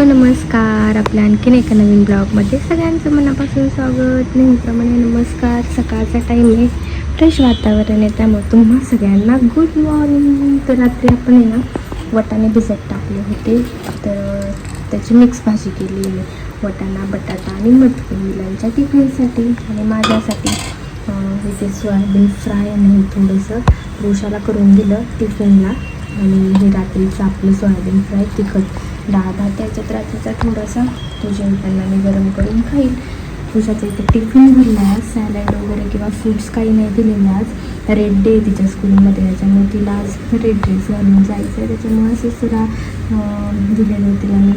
Hello नमस्कार. आपल्या आणखीन एका नवीन ब्लॉगमध्ये सगळ्यांचं मनापासून स्वागत. नेहमीप्रमाणे नमस्कार. सकाळचा टाईम आहे. फ्रेश वातावरण आहे. त्यामुळे तुम्हा सगळ्यांना गुड मॉर्निंग तर रात्री आपण आहे ना वटाणे भिजत टाकले होते. तर त्याची मिक्स भाजी केली. आहे वटाणा बटाटा आणि मटकी मुलांच्या टिफिनसाठी आणि माझ्यासाठी. इथे सोयाबीन फ्राय आणि थोडंसं रोशाला करून दिलं टिफिनला आणि हे रात्रीचं आपलं सोयाबीन फ्राय तिखट डाळ भात त्याच्यात रात्रीचा थोडासा तो जेवताना मी गरम करून खाईल तुझ्याचा इथे टिफिन भरला आहे सॅलड वगैरे किंवा फ्रूट्स काही नाही दिलेले आज. रेड डे तिच्या स्कूलमध्ये त्याच्यामुळे तिला आज रेड ड्रेस घालून जायचं आहे त्याच्यामुळे असं सुद्धा दिलेलं तिला मी.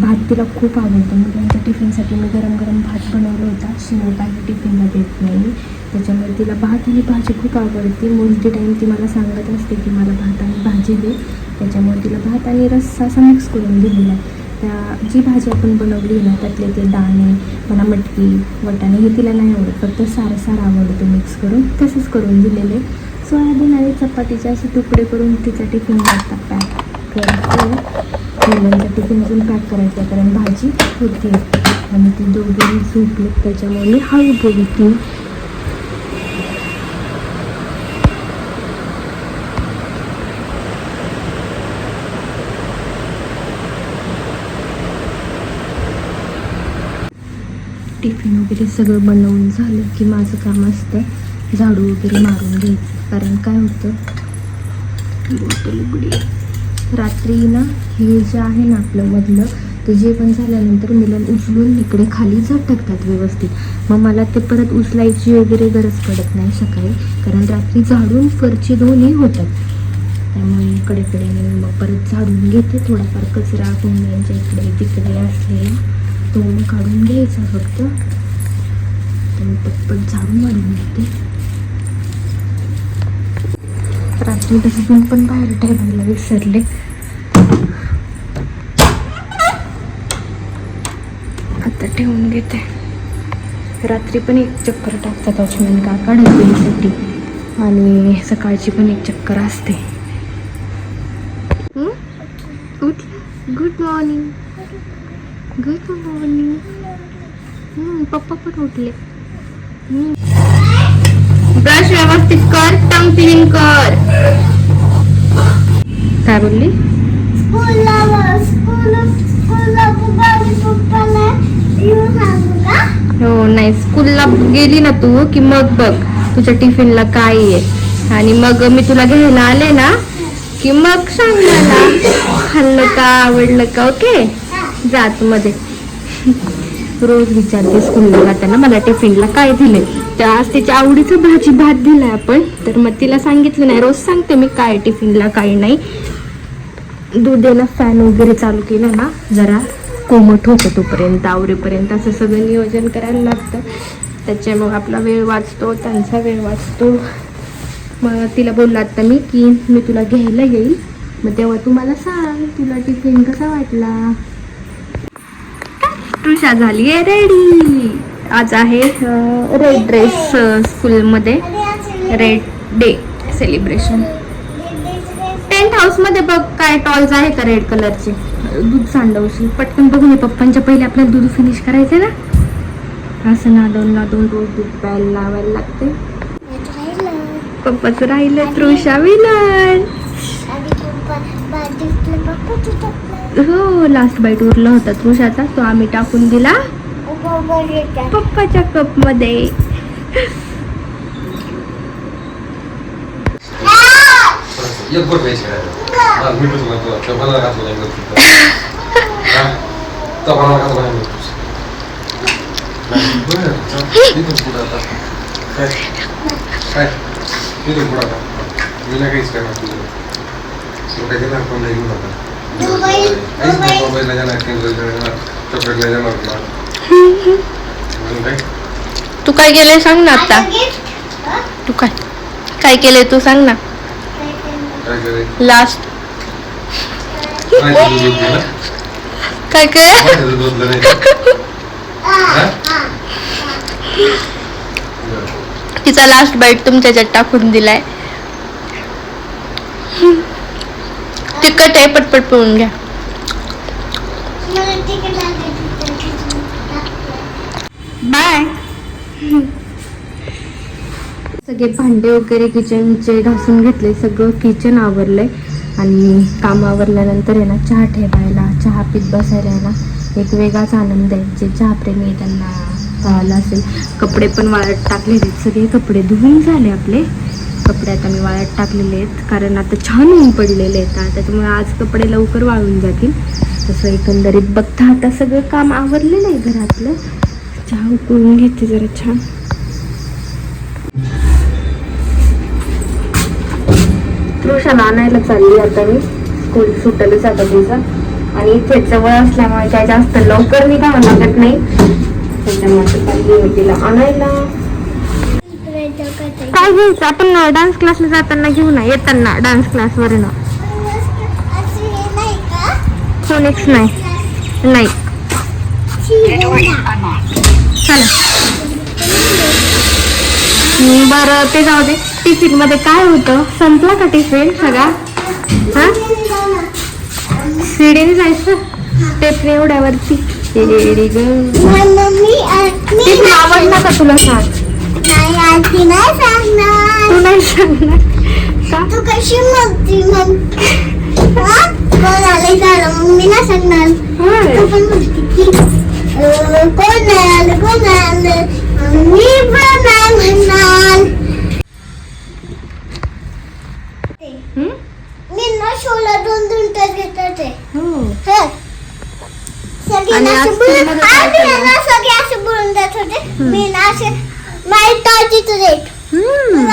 भात तिला खूप आवडतो. मुलांच्या टिफिनसाठी मी गरम गरम भात बनवला होता. शिव काही टिफिनला देत नाही. त्याच्यामुळे तिला भात आणि भाजी खूप आवडते. मोस्टली टाईम ती मला सांगत असते की मला भात आणि भाजी दे. त्याच्यामुळे तिला भात आणि रस्सा असा मिक्स करून दिलेला आहे. त्या जी भाजी आपण बनवली ना त्यातले ते दाणे मला मटकी वटाणे हे तिला नाही आवडत. फक्त सारं सारं आवडतं मिक्स करून. तसंच करून दिलेले. सोयाबीन आणि चपातीचे असे तुकडे करून तिचा टिफिन आता पॅक करते. मुलांचा टिफिन अजून पॅक करायचं आहे, कारण भाजी होती. आणि ती दोघेही झोपली त्याच्यामुळे मी हळू बोलती टिफिन वगैरे सगळं बनवून झालं की माझं काम असतं झाडू वगैरे मारून घ्यायचं. कारण काय होतं? बॉटल उघडी रात्री ना हे जे आहे ना आपलं मधलं ते जेवण झाल्यानंतर मुलं उचलून इकडे खाली झटकतात व्यवस्थित. मग मला ते परत उचलायची वगैरे गरज पडत नाही सकाळी कारण रात्री झाडून फरची दोन्ही होतात. त्यामुळे इकडेकडे मी मग परत झाडून घेते थोडाफार कचरा कोंबड्यांच्या इकडे तिकडे असलेला तो काढून घ्यायचा फक्त. तर पटपट झाडून वाढून घेते. रात्री डस्टबिन पण बाहेर ठेवायला विसरले आता ठेवून घेते रात्री पण एक चक्कर टाकतात वॉचमॅन काका डस्टबिनसाठी आणि सकाळची पण एक चक्कर असते हं? गुड मॉर्निंग गुड मॉर्निंग पप्पा पण उठले ब्रश व्यवस्थित कर टंग क्लीन कर. काय बोलली? हो नाही स्कूलला गेली ना तू की मग बघ तुझ्या टिफिनला काय आहे. आणि मग मी तुला घ्यायला आले ना की मग सांग मला. खाल्लं का आवडलं का ओके? जात मध्ये. रोज विचारते स्कूलला जाताना मला टिफिनला काय दिले त्या आज तिच्या आवडीचं भाजी भात दिलाय आपण. तर मग तिला सांगितलं नाही. रोज सांगते मी काय टिफिनला काय नाही. दुधेला फॅन वगैरे चालू केलं ना जरा कोमट होतं तोपर्यंत आवरेपर्यंत असं सगळं नियोजन करायला लागतं. त्याच्यामुळे आपला वेळ वाचतो त्यांचा वेळ वाचतो. मग तिला बोलला आता मी की मी तुला घ्यायला येईल. मग तेव्हा तू मला सांग तुला टिफिन कसा वाटला? ट्रुषा झाली आहे रेडी आज आहे रेड ड्रेस स्कूलमध्ये रेड डे सेलिब्रेशन टेंट हाऊसमध्ये बघ काय टॉल्स आहे का रेड कलरचे दूध सांडवशील पटकन बघून ये पप्पांच्या. पहिले आपल्याला दूध फिनिश करायचं ना? असं ना दोन ना दोन रोज दूध प्यायला लावायला लागते पप्पाचं राहिलं तृषा विलन. हो लास्ट बाईट उरला होता तृषाचा. तो आम्ही टाकून दिला. पप्पाच्या कपमध्ये हा. हा? काहीच करणार तुझं. घेऊन जाणार, चॉकलेटला? तू काय केलंय सांग ना आता. तू काय? काय केलंय तू सांग ना? लास्ट काय? काय? हा? तिचा लास्ट बाईट तुमच्या ह्याच्यात टाकून दिलाय. तिखट आहे पटपट पिळून घ्या. बाय. सगळे भांडे वगैरे किचनचे घासून घेतले सगळं किचन आवरलंय. आणि काम आवरल्यानंतर आहे ना चहा ठेवायला चहा पीत बसायला आहे ना एक वेगळाच आनंद आहे. जे चहा प्रेमी त्यांना पाहायला असेल. कपडे पण वाळत टाकलेले आहेत. सगळे कपडे धुवून झाले आपले. कपडे आता मी वाळत टाकलेले आहेत. कारण आता छान ऊन पडलेले आहेत. आता त्याच्यामुळे आज कपडे लवकर वाळून जातील. तसं एकंदरीत बघता आता सगळं काम आवरलेलं आहे घरातलं. चहा उकळून घेते जरा छान ट्युशन आणायला चालली आता मी. स्कूल सुटलंच आता तिचं आणि इथे जवळ असल्यामुळे काय जास्त लवकर निघावं लागत नाही. त्याच्यामुळे तिला आणायला. काय घ्यायचं? आपण डान्स क्लासला जाताना घेऊ ना येताना डान्स क्लास वरनं. फोनिक्स नाही. नाही. चला. बरं ते जाऊ दे. टिफिनमध्ये काय होतं? संपला का टिफिन सगळा? हा? शिडीने जायचं? स्टेपने एवढ्यावरती. टिफिन आवडला का तुला सांग? तू नाही सांगणार. का? तू कशी म्हणती मग हा? कोण आलंय झालं मग मी ना. सांगणार होय. तू पण म्हणते की अं, कोण नाही आलं कोण नाही आलं मग मी म्हणणार हम्म? मी ना शोला दोन दोन तास घेतात ते हो. हं. सगळे आणि आज काय सगळे असे बोलून जात होते मी ना असे माहीत टॉर्चीच रेट हम्म.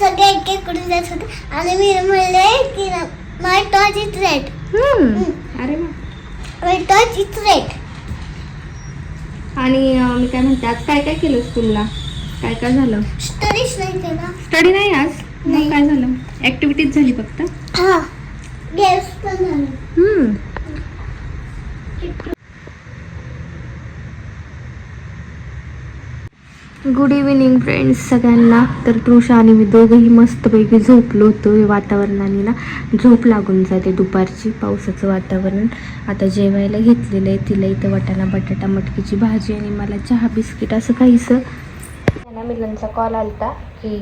सगळे एक एक करून जात होते आणि मी म्हणले की माय इज रेड हम्म. अरे वा. माय टॉर्च इज रेड आणि मी काय म्हणते आज काय काय केलं स्कूलला? काय काय झालं? स्टडीज नाही केला. स्टडी नाही आज? मग नाही. काय झालं? ऍक्टिव्हिटीज झाली फक्त? हा. गेम्स पण झाले. गुड इव्हिनिंग फ्रेंड्स सगळ्यांना. तर तृषा आणि मी दोघंही मस्तपैकी झोपलो होतो वातावरणाने ना. झोप लागून जाते दुपारची पावसाचं वातावरण. आता जेवायला घेतलेलं आहे तिला इथं वाटाणा बटाटा मटकीची भाजी आणि मला चहा बिस्किट असं काहीसं. त्यांना मिलनचा कॉल आलता की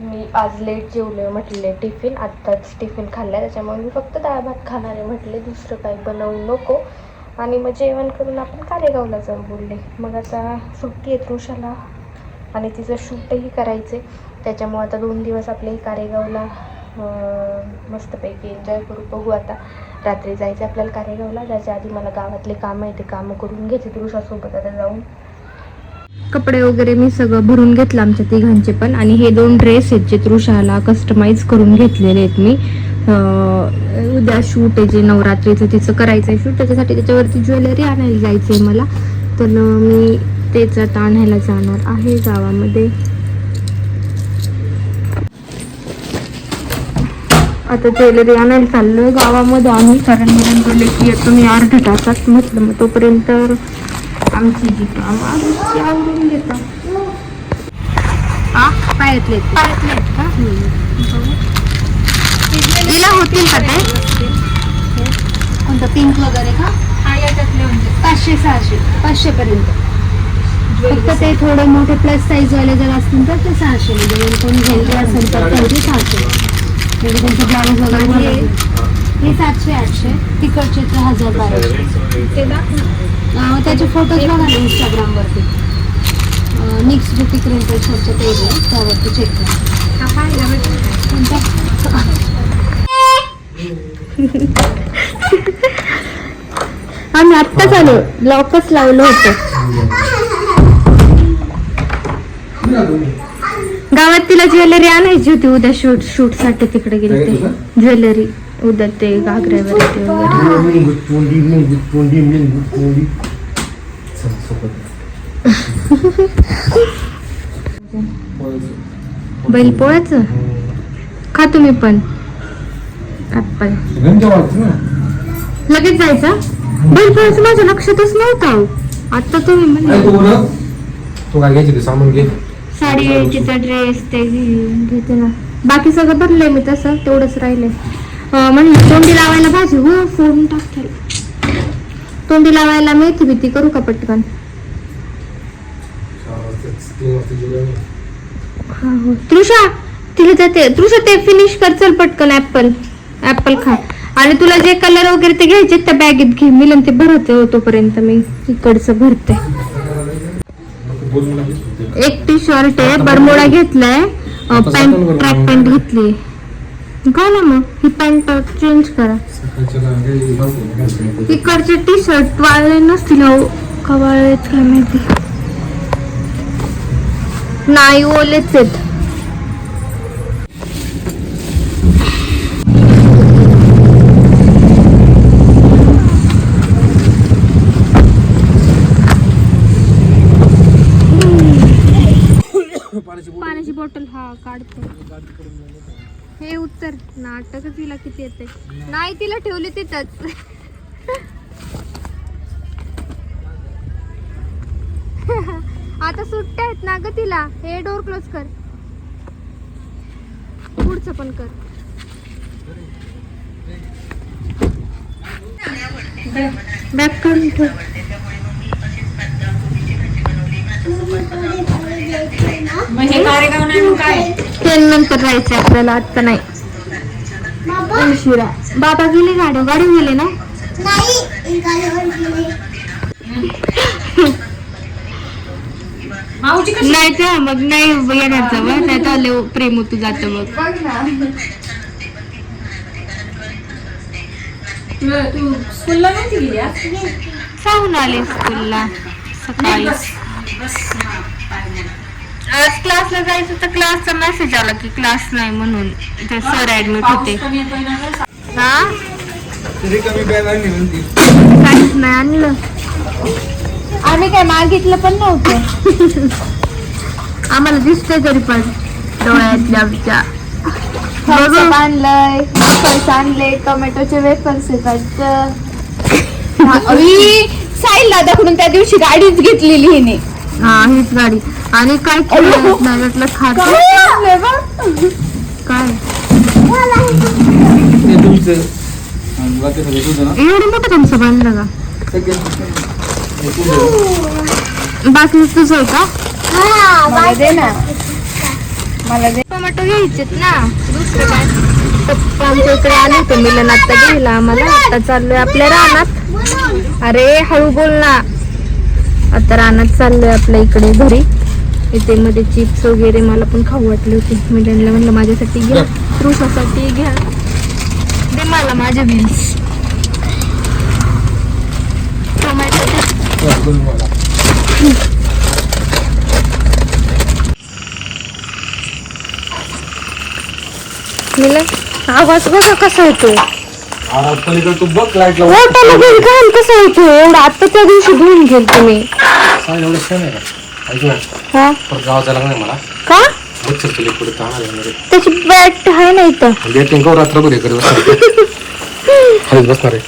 मी आज लेट जेवले म्हटले टिफिन आत्ताच टिफिन खाल्ला त्याच्यामुळे मी फक्त डाळ भात खाणार आहे म्हटले. दुसरं काही बनवू नको. आणि मग जेवण करून आपण कारेगावला जाऊ बोलले. मग आता सुट्टी आहे तृषाला आणि तिचं शूटही करायचे त्याच्यामुळे आता दोन दिवस आपले कारेगावला मस्तपैकी एन्जॉय करू. बघू आता. रात्री जायचं आपल्याला कारेगावला जायच्या आधी मला गावातले कामं आहे ते कामं करून घ्यायचे तृषासोबत आता जाऊन. कपडे वगैरे मी सगळं भरून घेतलं आमच्या तिघांचे पण. आणि हे दोन ड्रेस आहेत जे तृषाला कस्टमाइज करून घेतलेले आहेत मी. उद्या शूट आहे जे नवरात्रीचं तिचं करायचं आहे शूट. त्याच्यासाठी त्याच्यावरती ज्वेलरी आणायला जायचं आहे मला. तर मी तेच आता आणायला जाणार आहे गावामध्ये. आता ज्वेलरी आणायला चाललोय गावामध्ये आम्ही कारण मी बोलले की तुम्ही अर्ध्या तासात म्हटलं मग तोपर्यंत आमची जी काम आमची आवडून घेतात पायातले पायातले आहेत का? हिला होतील का ते? कोणतं? पिंक वगैरे का? हा म्हणजे. पाचशे सहाशे पाचशे पर्यंत फक्त ते थोडे मोठे प्लस साईज वाले जर असतील तर ते सहाशे. म्हणजे कोण घ्यायचे असेल तर त्यांचे सहाशे. म्हणजे त्यांचं ब्लाऊज वगैरे. हे सातशे आठशे. तिकडचे तर हजार बाराशे. त्याचे फोटोज बघा ना इंस्टाग्रामवरती निक्स ब्युटी क्रिंटर शॉपचं पेज आहे त्यावरती चेक करा. कोणता? आम्ही आत्ताच आलो लॉकच लावलं होतं. गावात तिला ज्वेलरी आणायची होती. उद्या शूट शूटसाठी तिकडे गेले ते ज्वेलरी. उद्या ते घागऱ्यावरती वगैरे. बैल पोळ्याचं? खा तुम्ही पण. ऍपल लगेच जायचं? बैल पोळ्याचं माझ्या लक्षातच नव्हतं. आता तुम्ही काय तू म्हणले बोल तू काय घ्यायची सामान घे. साडी तिचा ड्रेस ते घेते ना बाकी सगळं भरलंय मी तसं तेवढंच राहिलंय. म्हणलं तोंडी लावायला भाजी हो फोडून टाकते तोंडी लावायला मेथी भीती करू का पटकन? हा हो. तृषा तिला जाते. तृषा ते फिनिश कर चल पटकन ऍपल ऍपल खा. आणि तुला जे कलर वगैरे ते घ्यायचे त्या बॅगेत घे. मिलन ते भरते हो तोपर्यंत मी. इकडचं भरते. एक टी शर्ट आहे. बरमोडा घेतलाय. Pant track. पॅन्ट घेतली. का ना मग. ही पॅन्ट चेंज करा. इकडचे टी शर्ट वाळले नसतील अहो. का वाळलेत काय माहिती. नाही ओलेच आहेत पाण्याची बॉटल हा काढतो. हे उत्तर. नाटकच तिला किती येते. नाही तिला ठेवली तिथंच. आता सुट्ट्या आहेत ना ग तिला. हे डोर क्लोज कर. पुढचं पण कर. बॅक करून ठेव. ते नंतर राहायचं आपल्याला आता नाही. बाबा? उशिरा बाबा गेले गाडी गाडी गेले ना? नाही गेले. नाही तर मग नाही येणार जवळ नाही तर आले प्रेम तू जात मग. जाऊन आले स्कूलला सकाळी आज क्लासला जायचं तर क्लासचा मेसेज आला की क्लास नाही म्हणून ते सर ऍडमिट होते. हा? काहीच नाही आणलं. आम्ही काय मागितलं पण नव्हतं. आम्हाला दिसतंय तरी पण डोळ्यातल्या आमच्या. आणलंय वेफर्स आणले टोमॅटोचे वेफर्स आहेत साईल दादाकडून त्या दिवशी गाडीच घेतलेली हिने. हा हीच गाडी. आणि काय त्यातलं खात? काय ते तुमचं. आणि बाकी सगळं तुझं ना? एवढं मोठं तुमचं बांधलं का? हे तुझं. बाकी तुझं आहे का? हा मला दे ना. टोमॅटो घ्यायचेत ना. दुसरं काय पप्पा आमच्या इकडे आले होते मिलन आता घ्यायला आम्हाला. आता चाललोय आपल्या रानात. अरे हळू बोल ना. आता रानात चाललोय आपल्या इकडे घरी. इथे मध्ये चिप्स वगैरे मला पण खाऊ वाटले होते. मिलनला म्हणलं माझ्यासाठी घ्या. ऋषासाठी घ्या. दे मला माझे बिल्स टोमॅटो आवाज बघा कसा येतो पलीकडे तू बघ लाईटला ओटाला बिल घाल कसा एवढा आता त्या दिवशी धुवून गेल तुम्ही. काय एवढं छान आहे का? ऐक ना. हा? परत गावात जायला नाही मला. का? मच्छर तुला पुढे ताणा येणार त्याची बॅट आहे ना इथं. करू रात्रभर हे करत बसणार खालीच बसणार आहे.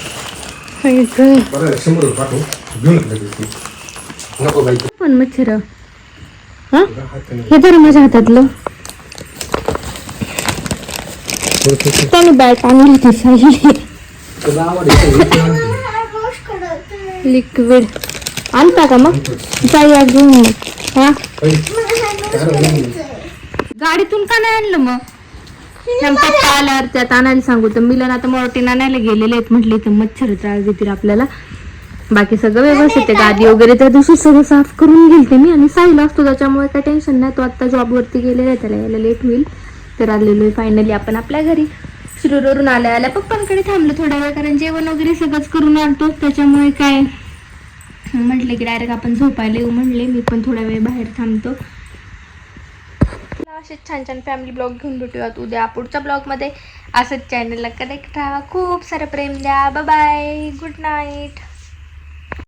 बरं शंभर रुपये पाठवू. घेऊन येतो लगेच ती. नको बाई. पण मच्छर. हा? हे तर माझ्या हातातलं. त्याने बॅट आणली लिक्विड आणता का मग. जाऊया घेऊन हा? गाडीतून का नाही आणलं मग? पप्पा आल्यावर त्यात आणायला सांगू तर मिलन आता मोरटीन आणायला गेलेले आहेत म्हटले तर मच्छर त्रास देतील आपल्याला. बाकी सगळं व्यवस्थित आहे. गादी वगैरे त्या दिवशी सगळं साफ करून गेलते मी आणि साईला असतो त्याच्यामुळे काही टेन्शन नाही. तो आता जॉबवरती गेलेला आहे त्याला यायला लेट होईल. तर आलेलो आहे फायनली आपण आपल्या घरी. शिरूरवरून आल्या आल्या पप्पांकडे थांबलो थोडा वेळ कारण जेवण वगैरे सगळंच करून आणतो. त्याच्यामुळे काय म्हटले की डायरेक्ट आपण झोपायला येऊ म्हणले. मी पण थोडा वेळ बाहेर थांबतो. असेच छान छान फॅमिली ब्लॉग घेऊन भेटूयात उद्या पुढच्या ब्लॉगमध्ये असंच चॅनलला कनेक्ट राहा. खूप सारं प्रेम द्या. Bye good night